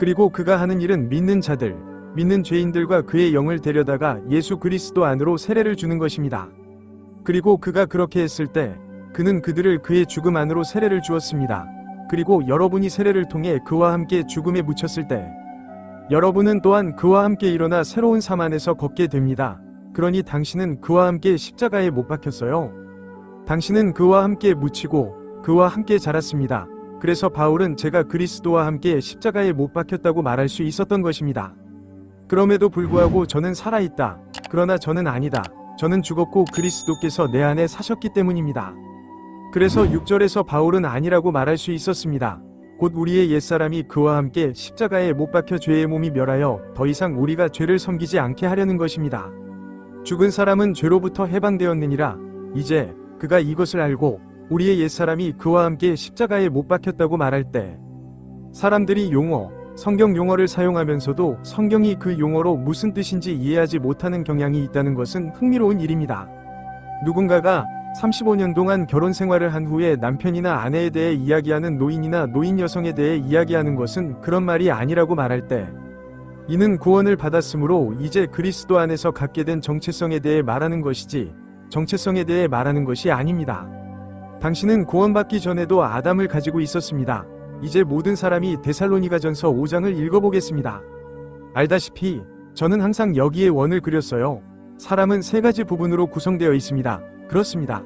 그리고 그가 하는 일은 믿는 자들, 믿는 죄인들과 그의 영을 데려다가 예수 그리스도 안으로 세례를 주는 것입니다. 그리고 그가 그렇게 했을 때 그는 그들을 그의 죽음 안으로 세례를 주었습니다. 그리고 여러분이 세례를 통해 그와 함께 죽음에 묻혔을 때 여러분은 또한 그와 함께 일어나 새로운 삶 안에서 걷게 됩니다. 그러니 당신은 그와 함께 십자가에 못 박혔어요. 당신은 그와 함께 묻히고 그와 함께 자랐습니다. 그래서 바울은 제가 그리스도와 함께 십자가에 못 박혔다고 말할 수 있었던 것입니다. 그럼에도 불구하고 저는 살아있다. 그러나 저는 아니다. 저는 죽었고 그리스도께서 내 안에 사셨기 때문입니다. 그래서 6절에서 바울은 아니라고 말할 수 있었습니다. 곧 우리의 옛사람이 그와 함께 십자가에 못 박혀 죄의 몸이 멸하여 더 이상 우리가 죄를 섬기지 않게 하려는 것입니다. 죽은 사람은 죄로부터 해방되었느니라. 이제 그가 이것을 알고 우리의 옛사람이 그와 함께 십자가에 못 박혔다고 말할 때 사람들이 용어, 성경 용어를 사용하면서도 성경이 그 용어로 무슨 뜻인지 이해하지 못하는 경향이 있다는 것은 흥미로운 일입니다. 누군가가 35년 동안 결혼 생활을 한 후에 남편이나 아내에 대해 이야기하는 노인이나 노인 여성에 대해 이야기하는 것은 그런 말이 아니라고 말할 때 이는 구원을 받았으므로 이제 그리스도 안에서 갖게 된 정체성에 대해 말하는 것이지 정체성에 대해 말하는 것이 아닙니다. 당신은 구원받기 전에도 아담을 가지고 있었습니다. 이제 모든 사람이 데살로니가 전서 5장을 읽어보겠습니다. 알다시피 저는 항상 여기에 원을 그렸어요. 사람은 세 가지 부분으로 구성되어 있습니다. 그렇습니다.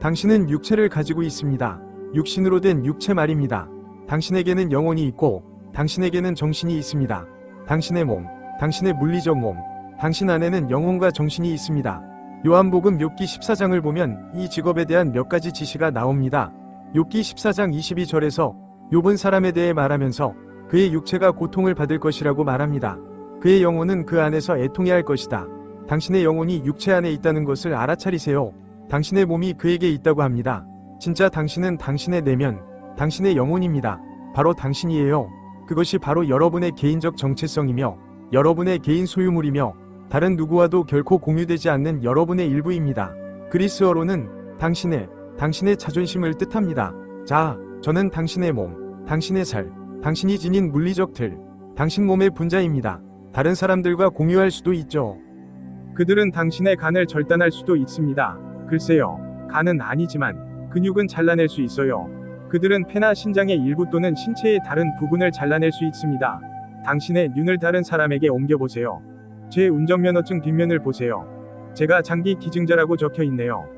당신은 육체를 가지고 있습니다. 육신으로 된 육체 말입니다. 당신에게는 영혼이 있고 당신에게는 정신이 있습니다. 당신의 몸, 당신의 물리적 몸, 당신 안에는 영혼과 정신이 있습니다. 요한복음 욥기 14장을 보면 이 직업에 대한 몇 가지 지시가 나옵니다. 욥기 14장 22절에서 욥은 사람에 대해 말하면서 그의 육체가 고통을 받을 것이라고 말합니다. 그의 영혼은 그 안에서 애통해야 할 것이다. 당신의 영혼이 육체 안에 있다는 것을 알아차리세요. 당신의 몸이 그에게 있다고 합니다. 진짜 당신은 당신의 내면, 당신의 영혼입니다. 바로 당신이에요. 그것이 바로 여러분의 개인적 정체성이며 여러분의 개인 소유물이며 다른 누구와도 결코 공유되지 않는 여러분의 일부입니다. 그리스어로는 당신의, 당신의 자존심을 뜻합니다. 자, 저는 당신의 몸, 당신의 살, 당신이 지닌 물리적 틀, 당신 몸의 분자입니다. 다른 사람들과 공유할 수도 있죠. 그들은 당신의 간을 절단할 수도 있습니다. 글쎄요, 간은 아니지만 근육은 잘라낼 수 있어요. 그들은 폐나 신장의 일부 또는 신체의 다른 부분을 잘라낼 수 있습니다. 당신의 눈을 다른 사람에게 옮겨보세요. 제 운전면허증 뒷면을 보세요. 제가 장기 기증자라고 적혀 있네요.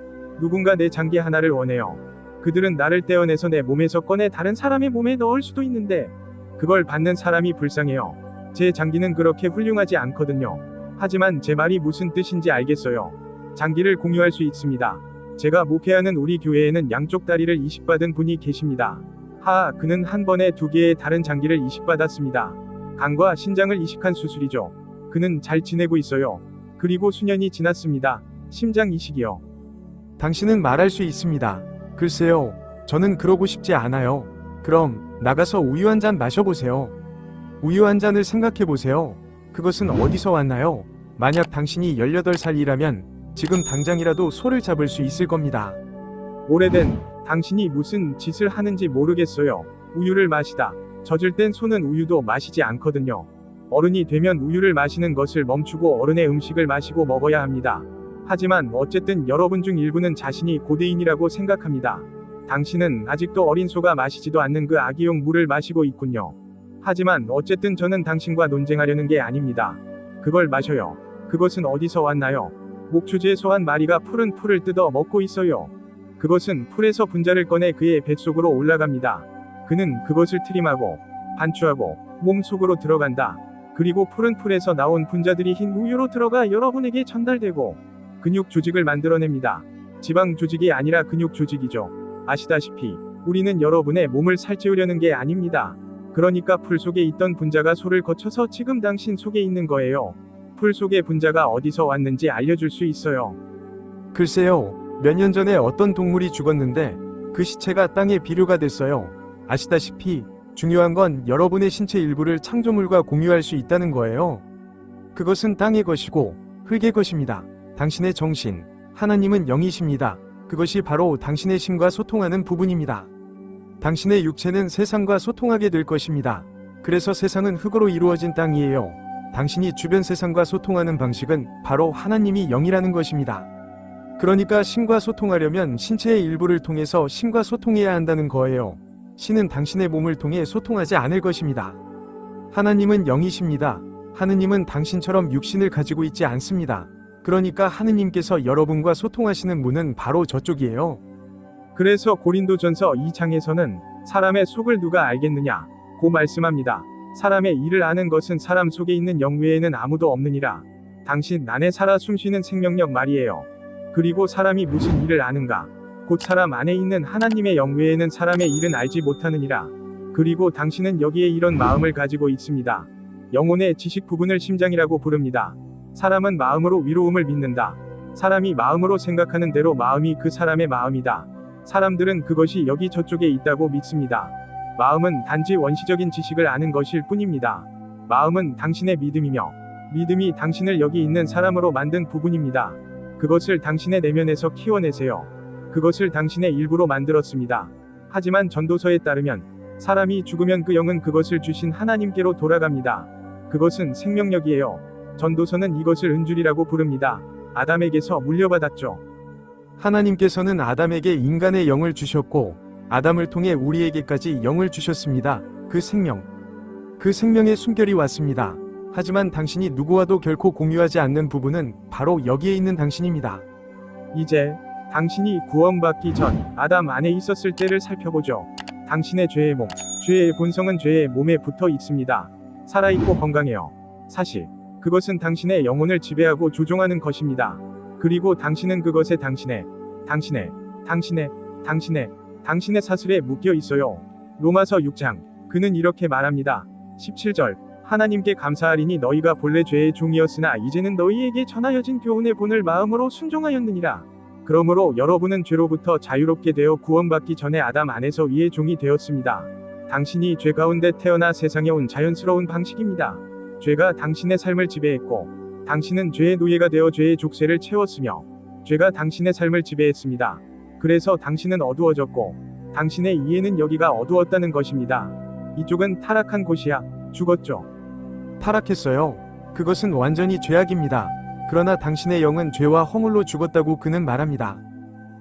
누군가 내 장기 하나를 원해요. 그들은 나를 떼어내서 내 몸에서 꺼내 다른 사람의 몸에 넣을 수도 있는데 그걸 받는 사람이 불쌍해요. 제 장기는 그렇게 훌륭하지 않거든요. 하지만 제 말이 무슨 뜻인지 알겠어요. 장기를 공유할 수 있습니다. 제가 목회하는 우리 교회에는 양쪽 다리를 이식받은 분이 계십니다. 하, 그는 한 번에 두 개의 다른 장기를 이식받았습니다. 간과 신장을 이식한 수술이죠. 그는 잘 지내고 있어요. 그리고 수년이 지났습니다. 심장 이식이요. 당신은 말할 수 있습니다. 글쎄요, 저는 그러고 싶지 않아요. 그럼 나가서 우유 한 잔 마셔보세요. 우유 한 잔을 생각해 보세요. 그것은 어디서 왔나요? 만약 당신이 18살이라면 지금 당장이라도 소를 잡을 수 있을 겁니다. 오래된 당신이 무슨 짓을 하는지 모르겠어요. 우유를 마시다. 젖을 땐 소는 우유도 마시지 않거든요. 어른이 되면 우유를 마시는 것을 멈추고 어른의 음식을 마시고 먹어야 합니다. 하지만 어쨌든 여러분 중 일부는 자신이 고대인이라고 생각합니다. 당신은 아직도 어린 소가 마시지도 않는 그 아기용 물을 마시고 있군요. 하지만 어쨌든 저는 당신과 논쟁하려는 게 아닙니다. 그걸 마셔요. 그것은 어디서 왔나요? 목주제 소한 마리가 푸른 풀을 뜯어 먹고 있어요. 그것은 풀에서 분자를 꺼내 그의 뱃속으로 올라갑니다. 그는 그것을 트림하고 반추하고 몸 속으로 들어간다. 그리고 푸른 풀에서 나온 분자들이 흰 우유로 들어가 여러분에게 전달되고 근육 조직을 만들어냅니다. 지방 조직이 아니라 근육 조직이죠. 아시다시피 우리는 여러분의 몸을 살찌우려는 게 아닙니다. 그러니까 풀 속에 있던 분자가 소를 거쳐서 지금 당신 속에 있는 거예요. 풀 속의 분자가 어디서 왔는지 알려줄 수 있어요. 글쎄요, 몇 년 전에 어떤 동물이 죽었는데 그 시체가 땅에 비료가 됐어요. 아시다시피 중요한 건 여러분의 신체 일부를 창조물과 공유할 수 있다는 거예요. 그것은 땅의 것이고 흙의 것입니다. 당신의 정신, 하나님은 영이십니다. 그것이 바로 당신의 심과 소통하는 부분입니다. 당신의 육체는 세상과 소통하게 될 것입니다. 그래서 세상은 흙으로 이루어진 땅이에요. 당신이 주변 세상과 소통하는 방식은 바로 하나님이 영이라는 것입니다. 그러니까 신과 소통하려면 신체의 일부를 통해서 신과 소통해야 한다는 거예요. 신은 당신의 몸을 통해 소통하지 않을 것입니다. 하나님은 영이십니다. 하느님은 당신처럼 육신을 가지고 있지 않습니다. 그러니까 하느님께서 여러분과 소통하시는 문은 바로 저쪽이에요. 그래서 고린도전서 2장에서는 사람의 속을 누가 알겠느냐 고 말씀합니다. 사람의 일을 아는 것은 사람 속에 있는 영 외에는 아무도 없느니라. 당신 안에 살아 숨쉬는 생명력 말이에요. 그리고 사람이 무슨 일을 아는가? 곧 사람 안에 있는 하나님의 영 외에는 사람의 일은 알지 못하느니라. 그리고 당신은 여기에 이런 마음을 가지고 있습니다. 영혼의 지식 부분을 심장이라고 부릅니다. 사람은 마음으로 위로움을 믿는다. 사람이 마음으로 생각하는 대로 마음이 그 사람의 마음이다. 사람들은 그것이 여기 저쪽에 있다고 믿습니다. 마음은 단지 원시적인 지식을 아는 것일 뿐입니다. 마음은 당신의 믿음이며 믿음이 당신을 여기 있는 사람으로 만든 부분입니다. 그것을 당신의 내면에서 키워내세요. 그것을 당신의 일부로 만들었습니다. 하지만 전도서에 따르면 사람이 죽으면 그 영은 그것을 주신 하나님께로 돌아갑니다. 그것은 생명력이에요. 전도서는 이것을 은줄이라고 부릅니다. 아담에게서 물려받았죠. 하나님께서는 아담에게 인간의 영을 주셨고 아담을 통해 우리에게까지 영을 주셨습니다. 그 생명. 그 생명의 숨결이 왔습니다. 하지만 당신이 누구와도 결코 공유하지 않는 부분은 바로 여기에 있는 당신입니다. 이제 당신이 구원받기 전 아담 안에 있었을 때를 살펴보죠. 당신의 죄의 몸, 죄의 본성은 죄의 몸에 붙어 있습니다. 살아있고 건강해요. 사실, 그것은 당신의 영혼을 지배하고 조종하는 것입니다. 그리고 당신은 그것에 당신의, 당신의, 당신의, 당신의, 당신의 사슬에 묶여 있어요. 로마서 6장, 그는 이렇게 말합니다. 17절, 하나님께 감사하리니 너희가 본래 죄의 종이었으나 이제는 너희에게 전하여진 교훈의 본을 마음으로 순종하였느니라. 그러므로 여러분은 죄로부터 자유롭게 되어 구원받기 전에 아담 안에서 위의 종이 되었습니다. 당신이 죄 가운데 태어나 세상에 온 자연스러운 방식입니다. 죄가 당신의 삶을 지배했고, 당신은 죄의 노예가 되어 죄의 족쇄를 채웠으며, 죄가 당신의 삶을 지배했습니다. 그래서 당신은 어두워졌고, 당신의 이해는 여기가 어두웠다는 것입니다. 이쪽은 타락한 곳이야. 죽었죠. 타락했어요. 그것은 완전히 죄악입니다. 그러나 당신의 영은 죄와 허물로 죽었다고 그는 말합니다.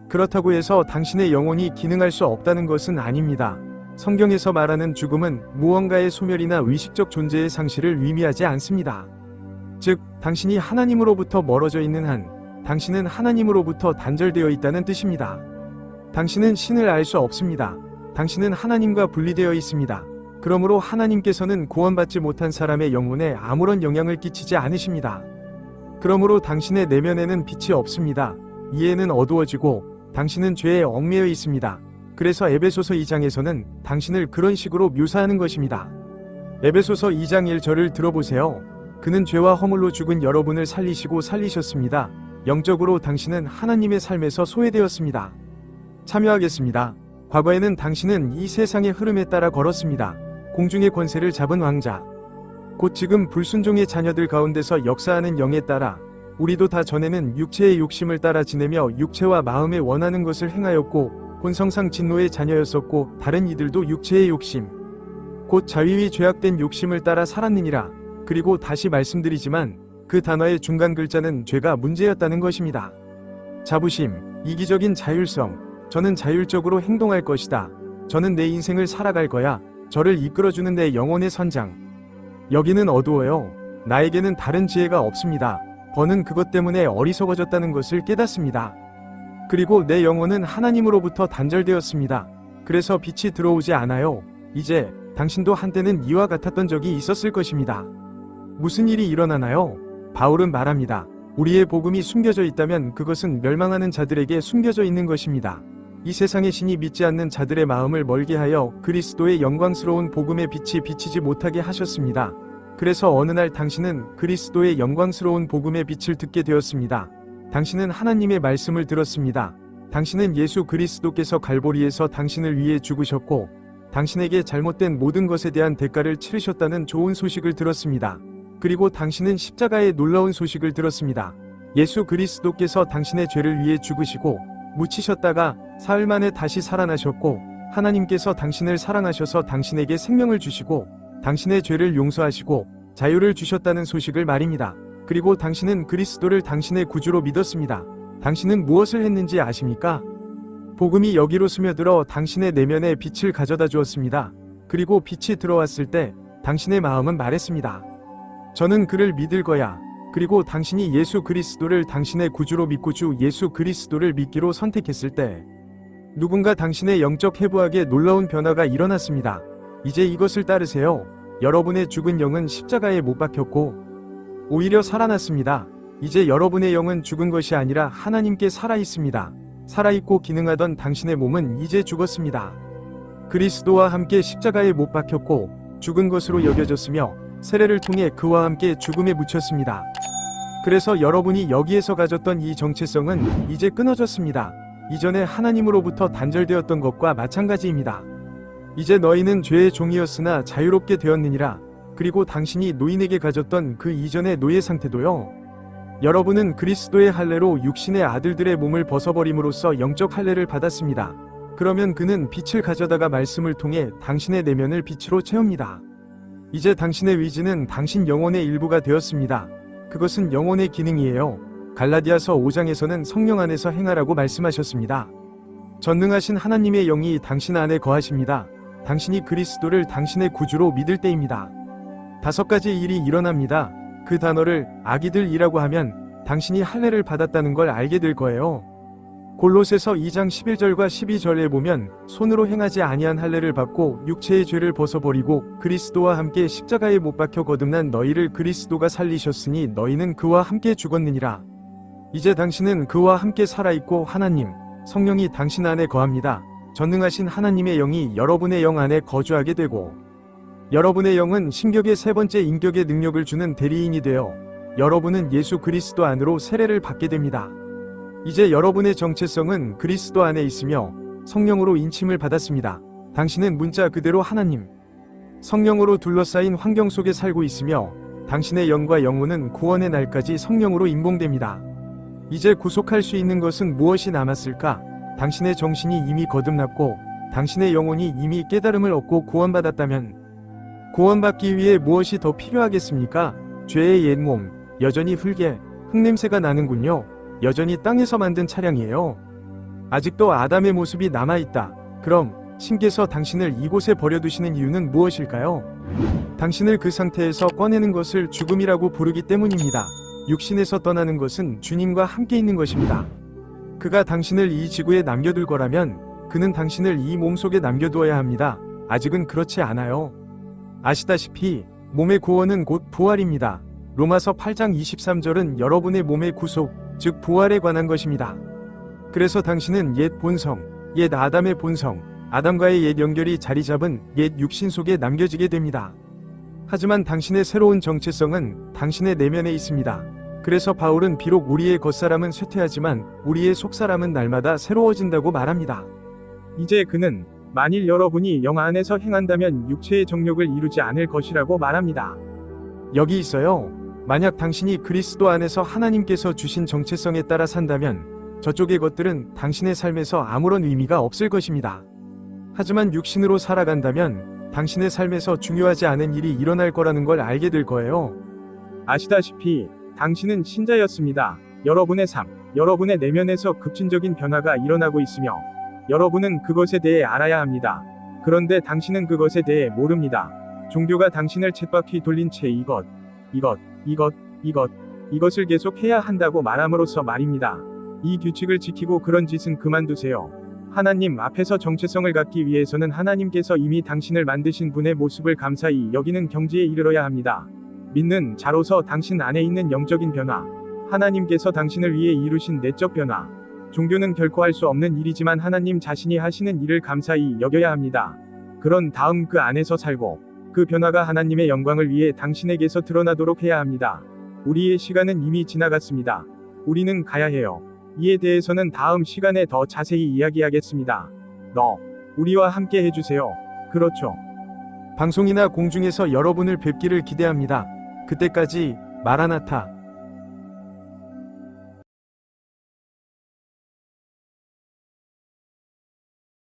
그렇다고 해서 당신의 영혼이 기능할 수 없다는 것은 아닙니다. 성경에서 말하는 죽음은 무언가의 소멸이나 의식적 존재의 상실을 의미하지 않습니다. 즉, 당신이 하나님으로부터 멀어져 있는 한, 당신은 하나님으로부터 단절되어 있다는 뜻입니다. 당신은 신을 알 수 없습니다. 당신은 하나님과 분리되어 있습니다. 그러므로 하나님께서는 구원받지 못한 사람의 영혼에 아무런 영향을 끼치지 않으십니다. 그러므로 당신의 내면에는 빛이 없습니다. 이해는 어두워지고 당신은 죄에 얽매여 있습니다. 그래서 에베소서 2장에서는 당신을 그런 식으로 묘사하는 것입니다. 에베소서 2장 1절을 들어보세요. 그는 죄와 허물로 죽은 여러분을 살리시고 살리셨습니다. 영적으로 당신은 하나님의 삶에서 소외되었습니다. 참여하겠습니다. 과거에는 당신은 이 세상의 흐름에 따라 걸었습니다. 공중의 권세를 잡은 왕자. 곧 지금 불순종의 자녀들 가운데서 역사하는 영에 따라 우리도 다 전에는 육체의 욕심을 따라 지내며 육체와 마음에 원하는 것을 행하였고 본성상 진노의 자녀였었고 다른 이들도 육체의 욕심 곧 자위위 죄악된 욕심을 따라 살았느니라 그리고 다시 말씀드리지만 그 단어의 중간 글자는 죄가 문제였다는 것입니다. 자부심, 이기적인 자율성, 저는 자율적으로 행동할 것이다. 저는 내 인생을 살아갈 거야. 저를 이끌어주는 내 영혼의 선장. 여기는 어두워요. 나에게는 다른 지혜가 없습니다. 버는 그것 때문에 어리석어졌다는 것을 깨닫습니다. 그리고 내 영혼은 하나님으로부터 단절되었습니다. 그래서 빛이 들어오지 않아요. 이제 당신도 한때는 이와 같았던 적이 있었을 것입니다. 무슨 일이 일어나나요? 바울은 말합니다. 우리의 복음이 숨겨져 있다면 그것은 멸망하는 자들에게 숨겨져 있는 것입니다. 이 세상의 신이 믿지 않는 자들의 마음을 멀게 하여 그리스도의 영광스러운 복음의 빛이 비치지 못하게 하셨습니다. 그래서 어느 날 당신은 그리스도의 영광스러운 복음의 빛을 듣게 되었습니다. 당신은 하나님의 말씀을 들었습니다. 당신은 예수 그리스도께서 갈보리에서 당신을 위해 죽으셨고, 당신에게 잘못된 모든 것에 대한 대가를 치르셨다는 좋은 소식을 들었습니다. 그리고 당신은 십자가의 놀라운 소식을 들었습니다. 예수 그리스도께서 당신의 죄를 위해 죽으시고, 묻히셨다가 사흘 만에 다시 살아나셨고, 하나님께서 당신을 사랑하셔서 당신에게 생명을 주시고, 당신의 죄를 용서하시고 자유를 주셨다는 소식을 말입니다. 그리고 당신은 그리스도를 당신의 구주로 믿었습니다. 당신은 무엇을 했는지 아십니까? 복음이 여기로 스며들어 당신의 내면에 빛을 가져다 주었습니다. 그리고 빛이 들어왔을 때 당신의 마음은 말했습니다. 저는 그를 믿을 거야. 그리고 당신이 예수 그리스도를 당신의 구주로 믿고 주 예수 그리스도를 믿기로 선택했을 때 누군가 당신의 영적 해부학에 놀라운 변화가 일어났습니다. 이제 이것을 따르세요. 여러분의 죽은 영은 십자가에 못 박혔고 오히려 살아났습니다. 이제 여러분의 영은 죽은 것이 아니라 하나님께 살아 있습니다. 살아있고 기능하던 당신의 몸은 이제 죽었습니다. 그리스도와 함께 십자가에 못 박혔고 죽은 것으로 여겨졌으며 세례를 통해 그와 함께 죽음에 묻혔습니다. 그래서 여러분이 여기에서 가졌던 이 정체성은 이제 끊어졌습니다. 이전에 하나님으로부터 단절되었던 것과 마찬가지입니다. 이제 너희는 죄의 종이었으나 자유롭게 되었느니라. 그리고 당신이 노인에게 가졌던 그 이전의 노예 상태도요. 여러분은 그리스도의 할례로 육신의 아들들의 몸을 벗어버림으로써 영적 할례를 받았습니다. 그러면 그는 빛을 가져다가 말씀을 통해 당신의 내면을 빛으로 채웁니다. 이제 당신의 의지는 당신 영혼의 일부가 되었습니다. 그것은 영혼의 기능이에요. 갈라디아서 5장에서는 성령 안에서 행하라고 말씀하셨습니다. 전능하신 하나님의 영이 당신 안에 거하십니다. 당신이 그리스도를 당신의 구주로 믿을 때입니다. 다섯 가지 일이 일어납니다. 그 단어를 아기들이라고 하면 당신이 할례를 받았다는 걸 알게 될 거예요. 골로새서 2장 11절과 12절에 보면 손으로 행하지 아니한 할례를 받고 육체의 죄를 벗어버리고 그리스도와 함께 십자가에 못 박혀 거듭난 너희를 그리스도가 살리셨으니 너희는 그와 함께 죽었느니라. 이제 당신은 그와 함께 살아있고 하나님, 성령이 당신 안에 거합니다. 전능하신 하나님의 영이 여러분의 영 안에 거주하게 되고 여러분의 영은 신격의 세 번째 인격의 능력을 주는 대리인이 되어 여러분은 예수 그리스도 안으로 세례를 받게 됩니다. 이제 여러분의 정체성은 그리스도 안에 있으며 성령으로 인침을 받았습니다. 당신은 문자 그대로 하나님, 성령으로 둘러싸인 환경 속에 살고 있으며 당신의 영과 영혼은 구원의 날까지 성령으로 임봉됩니다. 이제 구속할 수 있는 것은 무엇이 남았을까? 당신의 정신이 이미 거듭났고 당신의 영혼이 이미 깨달음을 얻고 구원받았다면 구원받기 위해 무엇이 더 필요하겠습니까? 죄의 옛 몸, 여전히 흙에 흙냄새가 나는군요. 여전히 땅에서 만든 차량이에요. 아직도 아담의 모습이 남아있다. 그럼 신께서 당신을 이곳에 버려두시는 이유는 무엇일까요? 당신을 그 상태에서 꺼내는 것을 죽음이라고 부르기 때문입니다. 육신에서 떠나는 것은 주님과 함께 있는 것입니다. 그가 당신을 이 지구에 남겨둘 거라면 그는 당신을 이 몸 속에 남겨두어야 합니다. 아직은 그렇지 않아요. 아시다시피 몸의 구원은 곧 부활입니다. 로마서 8장 23절은 여러분의 몸의 구속, 즉 부활에 관한 것입니다. 그래서 당신은 옛 본성, 옛 아담의 본성, 아담과의 옛 연결이 자리 잡은 옛 육신 속에 남겨지게 됩니다. 하지만 당신의 새로운 정체성은 당신의 내면에 있습니다. 그래서 바울은 비록 우리의 겉사람은 쇠퇴하지만 우리의 속사람은 날마다 새로워진다고 말합니다. 이제 그는 만일 여러분이 영 안에서 행한다면 육체의 정욕을 이루지 않을 것이라고 말합니다. 여기 있어요. 만약 당신이 그리스도 안에서 하나님께서 주신 정체성에 따라 산다면 저쪽의 것들은 당신의 삶에서 아무런 의미가 없을 것입니다. 하지만 육신으로 살아간다면 당신의 삶에서 중요하지 않은 일이 일어날 거라는 걸 알게 될 거예요. 아시다시피 당신은 신자였습니다. 여러분의 삶, 여러분의 내면에서 급진적인 변화가 일어나고 있으며 여러분은 그것에 대해 알아야 합니다. 그런데 당신은 그것에 대해 모릅니다. 종교가 당신을 쳇바퀴 돌린 채 이것, 이것, 이것, 이것, 이것을 계속 해야 한다고 말함으로써 말입니다. 이 규칙을 지키고 그런 짓은 그만두세요. 하나님 앞에서 정체성을 갖기 위해서는 하나님께서 이미 당신을 만드신 분의 모습을 감사히 여기는 경지에 이르러야 합니다. 믿는 자로서 당신 안에 있는 영적인 변화, 하나님께서 당신을 위해 이루신 내적 변화, 종교는 결코 할 수 없는 일이지만 하나님 자신이 하시는 일을 감사히 여겨야 합니다. 그런 다음 그 안에서 살고, 그 변화가 하나님의 영광을 위해 당신에게서 드러나도록 해야 합니다. 우리의 시간은 이미 지나갔습니다. 우리는 가야 해요. 이에 대해서는 다음 시간에 더 자세히 이야기하겠습니다. 너, 우리와 함께 해주세요. 그렇죠. 방송이나 공중에서 여러분을 뵙기를 기대합니다. 그때까지 마라나타